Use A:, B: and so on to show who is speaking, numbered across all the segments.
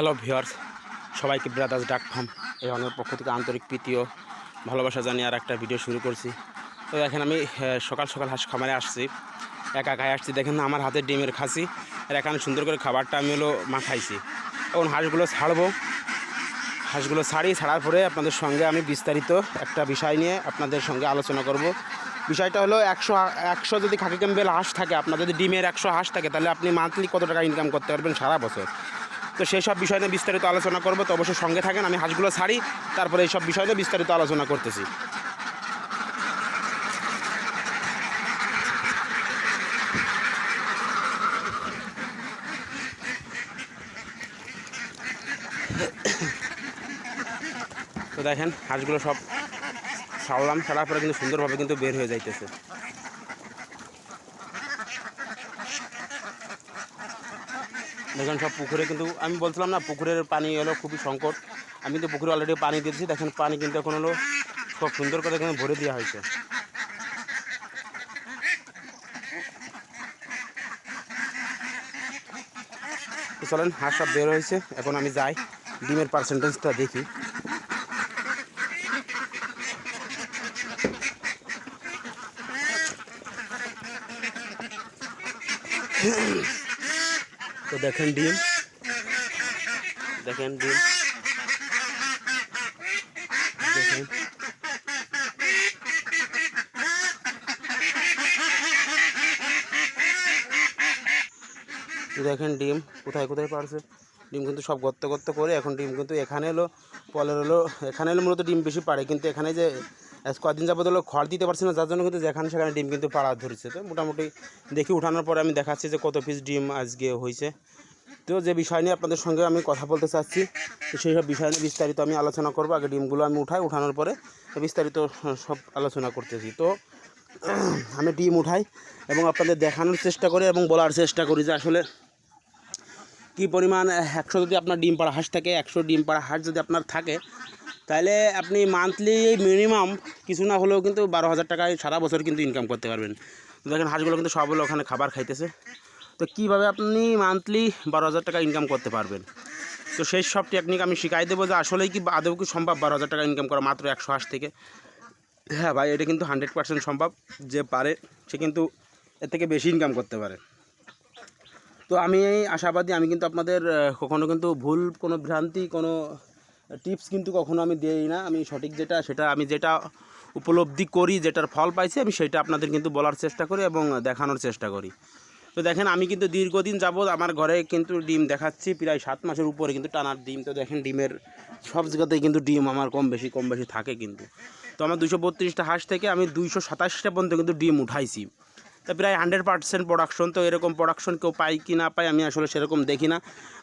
A: Hello viewers সবাইকে brothers duck farm এই অনেক পক্ষ থেকে আন্তরিক প্রীতি ও ভালোবাসা জানিয়ে আর একটা ভিডিও শুরু করছি। তো দেখেন আমি সকাল সকাল হাঁস খামারে আসছি। একা একাই আসছি। দেখেন আমার হাতে ডিমের খাসি। আর এখানে সুন্দর করে খাবারটা আমি হলো মাখাইছি। এখন হাঁসগুলো ছাড়বো। হাঁসগুলো ছাড়ি, ছাড়ার পরে আপনাদের সঙ্গে আমি বিস্তারিত একটা বিষয় নিয়ে আপনাদের সঙ্গে আলোচনা করব। বিষয়টা হলো একশো একশো যদি খাকি ক্যাম্বেল হাঁস থাকে, আপনার যদি ডিমের একশো হাঁস থাকে, তাহলে আপনি মান্থলি কত টাকা ইনকাম করতে পারবেন সারা বছর? তো সেই সব বিষয় নিয়ে বিস্তারিত আলোচনা করব। তো অবশ্যই সঙ্গে থাকেন, আমি হাঁসগুলো ছাড়ি, তারপরে এই সব বিষয় নিয়ে বিস্তারিত আলোচনা করতেছি। তো দেখেন, হাঁসগুলো সব ছাড়লাম, ছাড়ার পরে কিন্তু সুন্দরভাবে কিন্তু বের হয়ে যাইতেছে। দেখেন সব পুকুরে কিন্তু আমি বলছিলাম না, পুকুরের পানি হলো খুবই সংকট। আমি কিন্তু পুকুরে অলরেডি পানি দিয়েছি, দেখেন পানি কিন্তু এখন হলো খুব সুন্দর করে এখানে ভরে দেওয়া হয়েছে। চলেন, হাঁস সব বের হয়েছে, এখন আমি যাই, ডিমের পার্সেন্টেজটা দেখি। তো দেখেন ডিম। দেখেন ডিম। দেখেন। দেখেন ডিম কোথায় কোথায় পারছে। ডিম কিন্তু সব গর্ত গর্ত করে, এখন ডিম কিন্তু এখানে এলো পলের হলো এখানে এলো মূলত ডিম বেশি পারে কিন্তু এখানে যে কদিন যাবত হলো খড় দিতে পারছে না, যার জন্য কিন্তু যেখানে সেখানে ডিম কিন্তু পাড়া ধরেছে। তো মোটামুটি দেখি উঠানোর পরে আমি দেখাচ্ছি যে কত পিস ডিম আজকে হয়েছে। তো যে বিষয় নিয়ে আপনাদের সঙ্গে আমি কথা বলতে চাচ্ছি সেই সব বিষয় নিয়ে বিস্তারিত আমি আলোচনা করব। আগে ডিমগুলো আমি উঠাই, উঠানোর পরে বিস্তারিত সব আলোচনা করতেছি। তো আমি ডিম উঠাই এবং আপনাদের দেখানোর চেষ্টা করি এবং বলার চেষ্টা করি যে আসলে কি পরিমাণ একশো যদি আপনার ডিম পাড়া হাঁস থাকে, একশো ডিম পাড়া হাঁস যদি আপনার থাকে, তাহলে আপনি মান্থলি মিনিমাম কিছু না হলেও কিন্তু বারো হাজার টাকায় সারা বছর কিন্তু ইনকাম করতে পারবেন। দেখেন, হাঁসগুলো কিন্তু সব হলো ওখানে খাবার খাইতেছে। তো কীভাবে আপনি মান্থলি বারো হাজার টাকা ইনকাম করতে পারবেন? তো সেই সব টেকনিক আমি শিখাই দেবো যে আসলেই কি আদৌ কি সম্ভব বারো হাজার টাকা ইনকাম করা মাত্র একশো হাঁস থেকে? হ্যাঁ ভাই, এটা কিন্তু হান্ড্রেড পার্সেন্ট সম্ভব। যে পারে, সে কিন্তু এর থেকে বেশি ইনকাম করতে পারে। তো আমি আশাবাদী, আমি কিন্তু আপনাদের কখনো কিন্তু ভুল, কোনো ভ্রান্তি, কোনো টিপস কিন্তু কখনো আমি দিই না। আমি সঠিক যেটা, সেটা আমি যেটা উপলব্ধি করি, যেটার ফল পাইছি, আমি সেটা আপনাদের কিন্তু বলার চেষ্টা করি এবং দেখানোর চেষ্টা করি। তো দেখেন, আমি কিন্তু দীর্ঘদিন যাবৎ আমার ঘরে কিন্তু ডিম দেখাচ্ছি, প্রায় সাত মাসের উপরে কিন্তু টানার ডিম। তো দেখেন, ডিমের সব জায়গাতেই কিন্তু ডিম আমার কম বেশি কম বেশি থাকে কিন্তু। তো আমার দুশো বত্রিশটা হাঁস থেকে আমি দুইশো সাতাশটা পর্যন্ত কিন্তু ডিম উঠাইছি। তা প্রায় হান্ড্রেড পার্সেন্ট প্রোডাকশন তো এরকম প্রোডাকশন কেউ পাই কি না পাই আমি আসলে সেরকম দেখি না।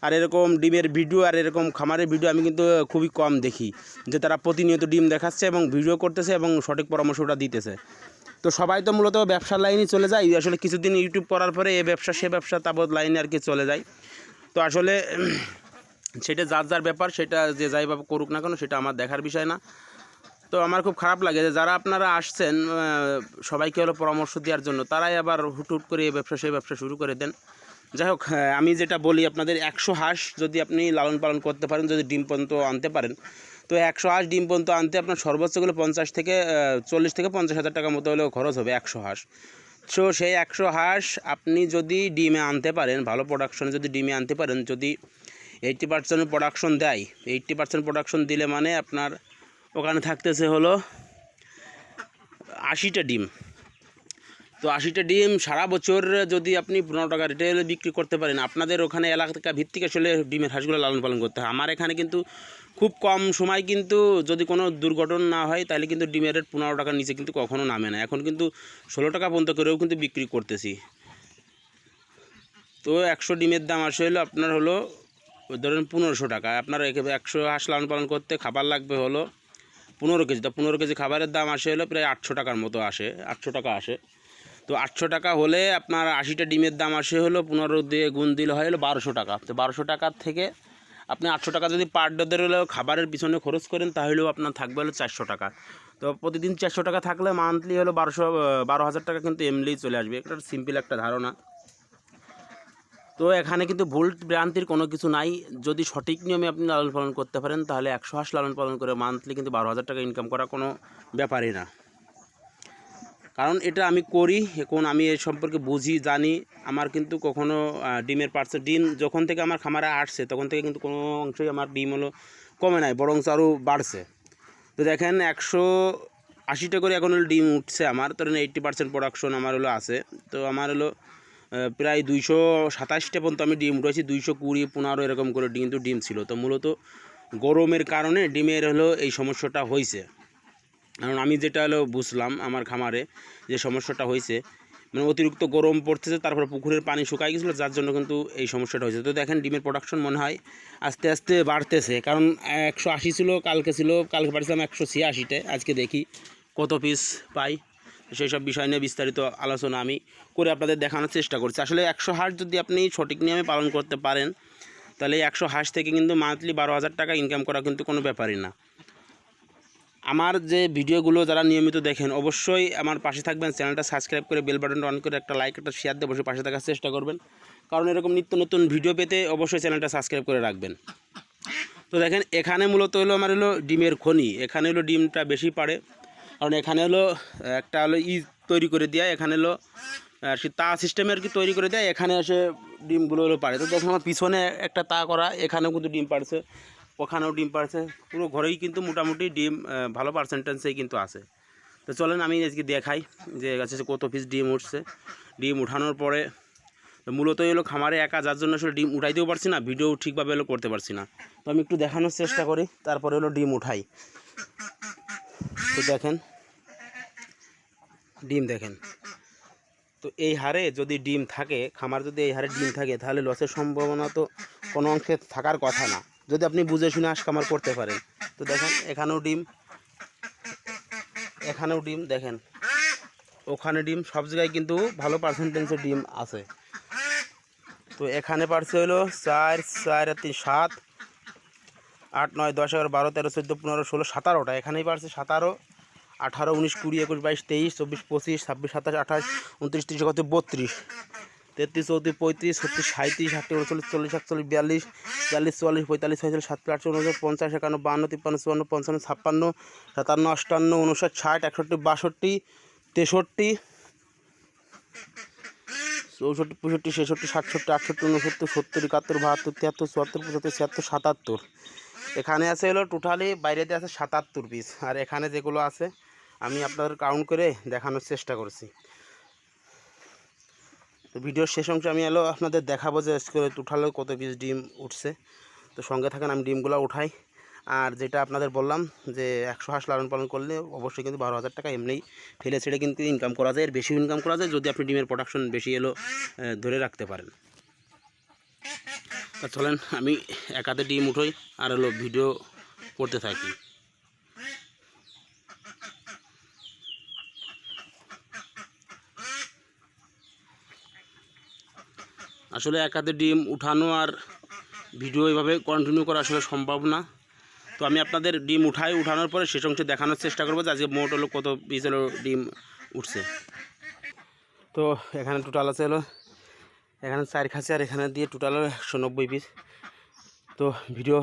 A: আর এরকম ডিমের ভিডিও আর এরকম খামারের ভিডিও আমি কিন্তু খুবই কম দেখি, যে তারা প্রতিনিয়ত ডিম দেখাচ্ছে এবং ভিডিও করতেছে এবং সঠিক পরামর্শটা দিতেছে। তো সবাই তো মূলত ব্যবসার লাইনে চলে যায়, আসলে কিছুদিন ইউটিউব করার পরে এ ব্যবসা, সে ব্যবসা তাবৎ লাইনে আর কি চলে যায়। তো আসলে সেটা যার যার ব্যাপার, সেটা যে যাইভাবে করুক না কেন, সেটা আমার দেখার বিষয় না। তো আমার খুব খারাপ লাগে যে যারা আপনারা আসছেন সবাইকে হলো পরামর্শ দেওয়ার জন্য, তারাই আবার হুট হুট করে এই ব্যবসা, সেই ব্যবসা শুরু করে দেন। যাই হোক আমি যেটা বলি, আপনাদের একশো হাঁস যদি আপনি লালন পালন করতে পারেন, যদি ডিম পর্যন্ত আনতে পারেন, তো একশো হাঁস ডিম পর্যন্ত আনতে আপনার সর্বোচ্চ গেলে পঞ্চাশ থেকে চল্লিশ থেকে পঞ্চাশ হাজার টাকার মতো হলেও খরচ হবে একশো হাঁস। সো সেই একশো হাঁস আপনি যদি ডিমে আনতে পারেন, ভালো প্রোডাকশন যদি ডিমে আনতে পারেন, যদি এইট্টি পার্সেন্ট প্রোডাকশন দেয় এইট্টি পার্সেন্ট প্রোডাকশন দিলে মানে আপনার ওখানে থাকতেছে হলো আশিটা ডিম। তো আশিটা ডিম সারা বছর যদি আপনি পনেরো টাকা রিটেলে বিক্রি করতে পারেন, আপনাদের ওখানে এলাকা ভিত্তিক আসলে ডিমের হাঁসগুলো লালন পালন করতে হয়। আমার এখানে কিন্তু খুব কম সময় কিন্তু যদি কোনো দুর্ঘটনা না হয়, তাহলে কিন্তু ডিমের রেট পনেরো টাকার নিচে কিন্তু কখনো নামে না। এখন কিন্তু ষোলো টাকা পর্যন্ত করেও কিন্তু বিক্রি করতেছি। তো একশো ডিমের দাম আসে হলো আপনার হলো, ধরেন পনেরোশো টাকা। আপনার একে- একশো হাঁস লালন পালন করতে খাবার লাগবে হলো পনেরো কেজি, তা পনেরো কেজি খাবারের দাম আসে হলো প্রায় আটশো টাকার মতো আসে, আটশো টাকা আসে। তো আটশো টাকা হলে আপনার আশিটা ডিমের দাম আসে হলো পনেরো দিয়ে গুণ দিলে হয় হলো বারোশো টাকা। তো বারোশো টাকার থেকে আপনি আটশো টাকা যদি পার ডেদের হলেও খাবারের পিছনে খরচ করেন, তাহলেও আপনার থাকবে হলো চারশো টাকা। তো প্রতিদিন চারশো টাকা থাকলে মান্থলি হলো বারোশো, বারো হাজার টাকা কিন্তু এমনিই চলে আসবে। একটা সিম্পল একটা ধারণা। তো এখানে কিন্তু ভুল ভ্রান্তির কোনো কিছু নাই। যদি সঠিক নিয়মে আপনি লালন পালন করতে পারেন, তাহলে একশো হাঁস লালন পালন করে মান্থলি কিন্তু বারো হাজার টাকা ইনকাম করা কোনো ব্যাপারই না। কারণ এটা আমি করি, এখন আমি এ সম্পর্কে বুঝি, জানি। আমার কিন্তু কখনো ডিমের পার্সেন্ট ডিম যখন থেকে আমার খামারে আসছে, তখন থেকে কিন্তু কোনো অংশই আমার ডিম হলো কমে নাই বরং আরও বাড়ছে। তো দেখেন একশো আশিটা করে এখন হলো ডিম উঠছে আমার, ধরেন এইট্টি পার্সেন্ট প্রোডাকশন আমার হলো আছে। তো আমার হলো প্রায় দুইশো সাতাশটা পর্যন্ত আমি ডিম উঠেছি, দুইশো কুড়ি, পনেরো এরকম করে কিন্তু ডিম ছিল। তো মূলত গরমের কারণে ডিমের হলো এই সমস্যাটা হয়েছে কারণ আমি যেটা হলো বুঝলাম আমার খামারে যে সমস্যাটা হয়েছে মানে অতিরিক্ত গরম পড়তেছে, তারপরে পুকুরের পানি শুকাই গেছিল, যার জন্য কিন্তু এই সমস্যাটা হয়েছে তো দেখেন, ডিমের প্রোডাকশন মনে হয় আস্তে আস্তে বাড়তেছে। কারণ একশো আশি ছিল, কালকে ছিল, কালকে পাঠিয়েছিলাম একশো ছিয়াশিতে, আজকে দেখি কত পিস পাই। সেই সব বিষয় নিয়ে বিস্তারিত আলোচনা আমি করে আপনাদের দেখানোর চেষ্টা করছি। আসলে একশো হাঁস যদি আপনি সঠিক নিয়মে পালন করতে পারেন, তাহলে একশো হাঁস থেকে কিন্তু মান্থলি বারো হাজার টাকা ইনকাম করা কিন্তু কোনো ব্যাপারই না। আমার যে ভিডিওগুলো যারা নিয়মিত দেখেন, অবশ্যই আমার পাশে থাকবেন, চ্যানেলটা সাবস্ক্রাইব করে বেল বাটনটা অন করে একটা লাইক একটা শেয়ার দিয়ে অবশ্যই পাশে থাকার চেষ্টা করবেন। কারণ এরকম নিত্য নতুন ভিডিও পেতে অবশ্যই চ্যানেলটা সাবস্ক্রাইব করে রাখবেন। তো দেখেন, এখানে মূলত হলো আমার হলো ডিমের খনি। এখানে হলো ডিমটা বেশি পারে কারণ এখানে হলো একটা হলো ই তৈরি করে দেওয়া এখানে হলো আর সে তা সিস্টেমে আর কি তৈরি করে দেয়, এখানে এসে ডিমগুলো হলো পারে তো দেখেন আমার পিছনে একটা তা করা, এখানেও কিন্তু ডিম পারছে ওখানেও ডিম পারছে পুরো ঘরেই কিন্তু মোটামুটি ডিম ভালো পার্সেন্টেন্সেই কিন্তু আছে। তো চলেন আমি আজকে দেখাই যে গাছে কত পিস ডিম উঠছে। ডিম উঠানোর পরে মূলত এলো খামারে একা, যার জন্য আসলে ডিম উঠাইতেও পারছি না, ভিডিও ঠিকভাবে এলো করতে পারছি না। তো আমি একটু দেখানোর চেষ্টা করি, তারপরে হলো ডিম উঠাই। তো দেখেন, ডিম দেখেন। তো এই হারে যদি ডিম থাকে, খামার যদি এই হারে ডিম থাকে, তাহলে লসের সম্ভাবনা তো কোনো অংশে থাকার কথা না। যদি আপনি বুঝে শুনে হাঁস খামার করতে পারেন। তো দেখেন, এখানেও ডিম এখানেও ডিম, দেখেন। ওখানে ডিম, সব জায়গায় কিন্তু ভালো পার্সেন্টেন্সের ডিম আছে। তো এখানে পারছে হলো চার চার তিন, সাত। আট, নয়, দশ, এগারো, বারো, তেরো, চোদ্দ, পনেরো, ষোলো, সাতারোটা। এখানেই পারছে সাতারো, আঠারো, উনিশ, কুড়ি, একুশ, বাইশ, তেইশ, চব্বিশ, পঁচিশ, ছাব্বিশ, সাতাশ, আঠাশ, উনত্রিশ, তিরিশ কত বত্রিশ, তেত্রিশ, চৌত্রিশ, পঁয়ত্রিশ, ছত্রিশ সাঁত্রিশ আটটি উনচল্লিশ, চল্লিশ, একচল্লিশ, বিয়াল্লিশ বিয়াল্লিশ, চুয়াল্লিশ, পঁয়তাল্লিশ, ছয়চল্লিশ, সাতচল্লিশ, আটচল্লিশ, উনচল্লিশ, পঞ্চাশ, একান্ন, বান্ন, তিপ্পান্ন, চুয়ান্ন, পঞ্চান্ন, ছাপ্পান্ন, সাতান্ন আটান্ন উনষাট ষাট, একষট্টি, বাষট্টি, তেষট্টি, চৌষট্টি, পঁয়ষট্টি, ছেষট্টি, সাতষট্টি, আটষট্টি, উনসত্তর, সত্তর, একাত্তর, বাহাত্তর, তিয়াত্তর, চুয়াত্তর, পঁচাত্তর, ছিয়াত্তর, সাতাত্তর। এখানে আছে হলো টোটালি বাইরেতে আছে সাতাত্তর পিস আর এখানে যেগুলো আছে, আমি আপনাদের কাউন্ট করে দেখানোর চেষ্টা করছি। তো ভিডিওর শেষ অংশে আমি এলো আপনাদের দেখাবো যে টোটালে কত পিস ডিম উঠছে। তো সঙ্গে থাকেন, আমি ডিমগুলো উঠাই। আর যেটা আপনাদের বললাম যে একশো হাঁস লালন পালন করলে অবশ্যই কিন্তু বারো হাজার টাকা এমনিই ফেলে ছেড়ে কিন্তু ইনকাম করা যায়। এর বেশি ইনকাম করা যায় যদি আপনি ডিমের প্রোডাকশন বেশি এলো ধরে রাখতে পারেন। চলেন, আমি একাতে ডিম উঠোই আর হলো ভিডিও করতে থাকি। আসলে একাতে ডিম উঠানো আর ভিডিও এভাবে কন্টিনিউ করা আসলে সম্ভব না। তো আমি আপনাদের ডিম উঠাই, উঠানোর পরে শেষ অংশে দেখানোর চেষ্টা করব যে আজকে মোট হলো কত পিস হলো ডিম উঠছে। তো এখানে টোটাল আছে হলো এখানে চার খাঁচি আর এখানে দিয়ে টোটাল একশো নব্বই পিস তো ভিডিও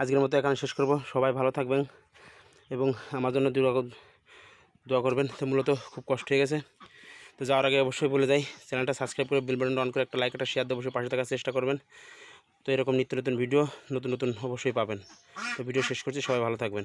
A: আজকের মতো এখানে শেষ করব। সবাই ভালো থাকবেন এবং আমার জন্য দোয়া দোয়া করবেন। তো মূলত খুব কষ্ট হয়ে গেছে। তো যাওয়ার আগে অবশ্যই বলে যাই, চ্যানেলটা সাবস্ক্রাইব করে বেল বাটন অন করে একটা লাইক একটা শেয়ার দিয়ে অবশ্যই পাশে থাকার চেষ্টা করবেন। তো এরকম নিত্য নতুন ভিডিও নতুন নতুন অবশ্যই পাবেন। তো ভিডিও শেষ করছি, সবাই ভালো থাকবেন।